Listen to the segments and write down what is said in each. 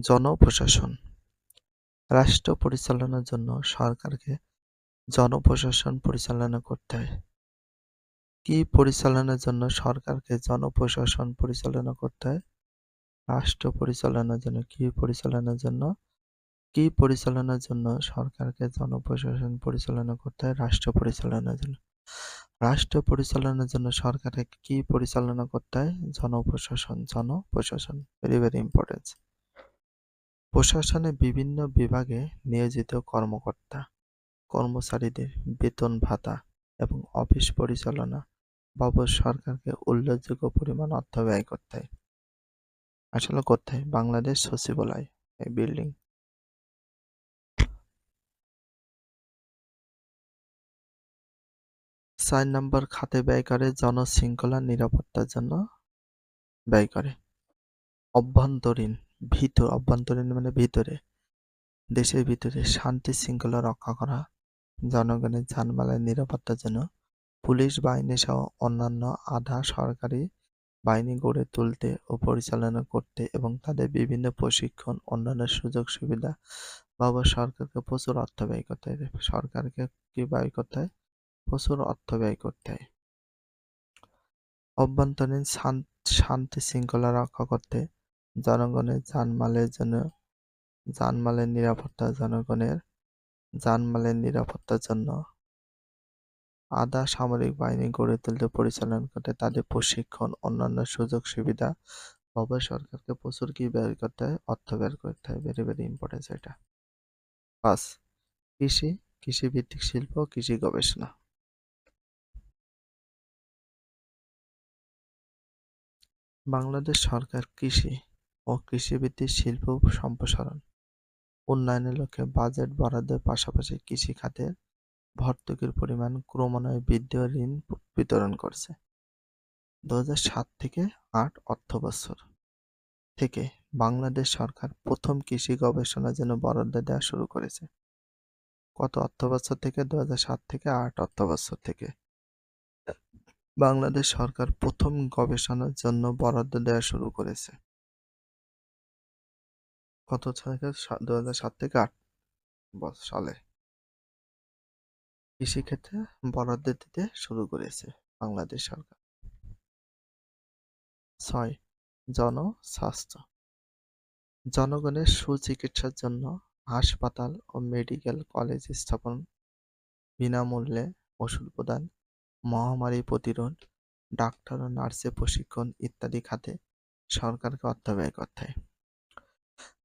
জনপ্রশাসন। রাষ্ট্র পরিচালনার জন্য সরকারকে জনপ্রশাসন পরিচালনা করতে হয়। কি পরিচালনার জন্য সরকারকে জনপ্রশাসন পরিচালনা করতে হয়? রাষ্ট্র পরিচালনার জন্য কি পরিচালনার জন্য? কি পরিচালনার জন্য সরকারকে জনপ্রশাসন পরিচালনা করতে হয়? রাষ্ট্র পরিচালনার জন্য। রাষ্ট্র পরিচালনার জন্য সরকারকে কি পরিচালনা করতে হয়? জনপ্রশাসন জনপ্রশাসন ভেরি ভেরি ইম্পর্টেন্ট প্রশাসনে বিভিন্ন বিভাগে নিয়োজিত কর্মকর্তা, কর্মচারীদের বেতন ভাতা এবং অফিস পরিচালনা বাবদ সরকারকে উল্লেখযোগ্য পরিমাণ অর্থ ব্যয় করতে হয়। আসলে করতে হয়। বাংলাদেশ সচিবালয়, এই বিল্ডিং। চার নম্বর খাতে ব্যয় করে জনশৃঙ্খলা নিরাপত্তার জন্য ব্যয় করে। অভ্যন্তরীণ ভিতর অভ্যন্তরীণ মানে ভিতরে, দেশের ভিতরে শান্তি শৃঙ্খলা রক্ষা করা, জনগণের যানবাহনের নিরাপত্তার জন্য পুলিশ বাহিনী সহ অন্যান্য আধা সরকারি বাহিনী গড়ে তুলতে ও পরিচালনা করতে এবং তাদের বিভিন্ন প্রশিক্ষণ, অন্যান্য সুযোগ সুবিধা বাবা সরকারকে প্রচুর অর্থ ব্যয় করতে হয়। সরকারকে কি ব্যয় করতে হয়? প্রচুর অর্থ ব্যয় করতে হয়। অভ্যন্তরীণ শান্তি শৃঙ্খলা রক্ষা করতে জনগণের জানমালের জন্য, জানমালের নিরাপত্তা জনগণের জানমালের নিরাপত্তার জন্য। আধা সামরিক বাহিনী গড়ে তুলতে পরিচালনা করতে তাদের প্রশিক্ষণ, অন্যান্য সুযোগ সুবিধা অবশ্য সরকারকে প্রচুর কি ব্যয় করতে হয়, অর্থ ব্যয় করতে হয়। ভেরি ভেরি ইম্পর্টেন্স এটা। পাঁচ, কৃষি, কৃষিভিত্তিক শিল্প, কৃষি গবেষণা। বাংলাদেশ সরকার কৃষি ও কৃষিভিত্তিক শিল্প সম্প্রসারণ। উন্নয়নের লক্ষ্যে বাজেট বরাদ্দের পাশাপাশি কৃষি খাতের ভর্তুকির পরিমাণ ক্রমান্বয়ে বৃদ্ধি ও ঋণ বিতরণ করছে। দু থেকে আট অর্থবছর থেকে বাংলাদেশ সরকার প্রথম কৃষি গবেষণার জন্য বরাদ্দ দেওয়া শুরু করেছে। কত অর্থবছর থেকে দু থেকে আট অর্থবছর থেকে বাংলাদেশ সরকার প্রথম গবেষণার জন্য বরাদ্দ দেওয়া শুরু করেছে। কত থেকে দু হাজার সাত থেকে আট সালে। কৃষিক্ষেত্রে বরাদ্দ দিতে শুরু করেছে বাংলাদেশ সরকার। ছয়, জনস্বাস্থ্য। জনগণের সুচিকিৎসার জন্য হাসপাতাল ও মেডিকেল কলেজ স্থাপন বিনামূল্যে ওষুধ প্রদান, মহামারী প্রতিরোধ, ডাক্তার ও নার্সের প্রশিক্ষণ ইত্যাদি খাতে সরকারকে অর্থ ব্যয় করতে হয়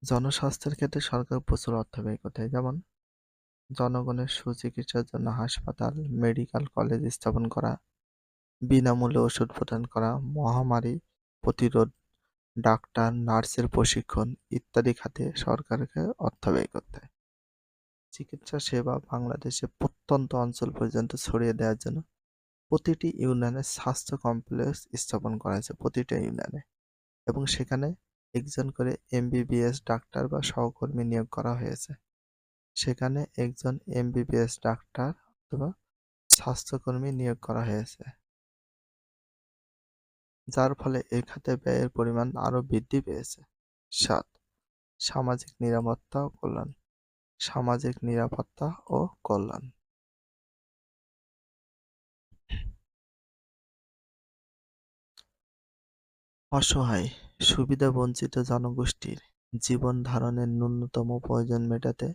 জনস্বাস্থ্যের ক্ষেত্রে সরকার প্রচুর অর্থ ব্যয় করতে হয়। যেমন জনগণের সুচিকিৎসার জন্য হাসপাতাল, মেডিকেল কলেজ স্থাপন করা, বিনামূল্যে ওষুধ প্রদান করা, মহামারী প্রতিরোধ, ডাক্তার, নার্সের প্রশিক্ষণ ইত্যাদি খাতে সরকারকে অর্থ ব্যয় করতে হয়। চিকিৎসা সেবা বাংলাদেশে প্রত্যন্ত অঞ্চল পর্যন্ত ছড়িয়ে দেওয়ার জন্য প্রতিটি ইউনিয়নে স্বাস্থ্য কমপ্লেক্স স্থাপন করা হয়েছে, প্রতিটা ইউনিয়নে। এবং সেখানে একজন করে এমবিবিএস ডাক্তার বা সহকর্মী নিয়োগ করা হয়েছে। সেখানে একজন এমবিবিএস ডাক্তার অথবা স্বাস্থ্যকর্মী নিয়োগ করা হয়েছে। যার ফলে এই খাতে ব্যয়ের পরিমাণ আরও বৃদ্ধি পেয়েছে। সাত, সামাজিক নিরাপত্তা ও কল্যাণ। সামাজিক নিরাপত্তা ও কল্যাণ। অসহায়। সুবিধাবঞ্চিত জনগোষ্ঠীর জীবন ধারণের ন্যূনতম প্রয়োজন মেটাতে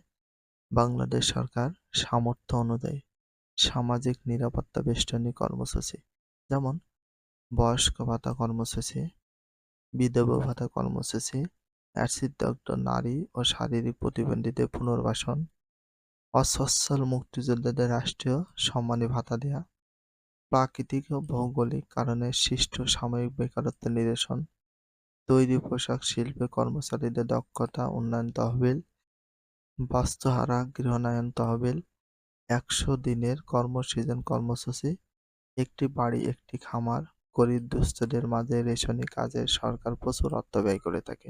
বাংলাদেশ সরকার সামর্থ্য অনুযায়ী সামাজিক নিরাপত্তা বেষ্টনী কর্মসূচি, যেমন বয়স্ক ভাতা কর্মসূচি, বিধবা ভাতা কর্মসূচি অ্যাসিডদগ্ধ নারী ও শারীরিক প্রতিবন্ধীদের পুনর্বাসন, অসচ্ছল মুক্তিযোদ্ধাদের রাষ্ট্রীয় সম্মানী ভাতা দেয়া, প্রাকৃতিক ও ভৌগোলিক কারণে সৃষ্ট সাময়িক বেকারত্ব নিরসন তৈরি পোশাক শিল্পে কর্মচারীদের দক্ষতা, উন্নয়ন তহবিল, বাস্তুহারা, গৃহনায়ন তহবিল, একশো দিনের কর্মসৃজন কর্মসূচি, একটি বাড়ি, একটি খামার, গরিব দুস্থদের মাঝে রেশনি কাজে সরকার প্রচুর অর্থ ব্যয় করে থাকে।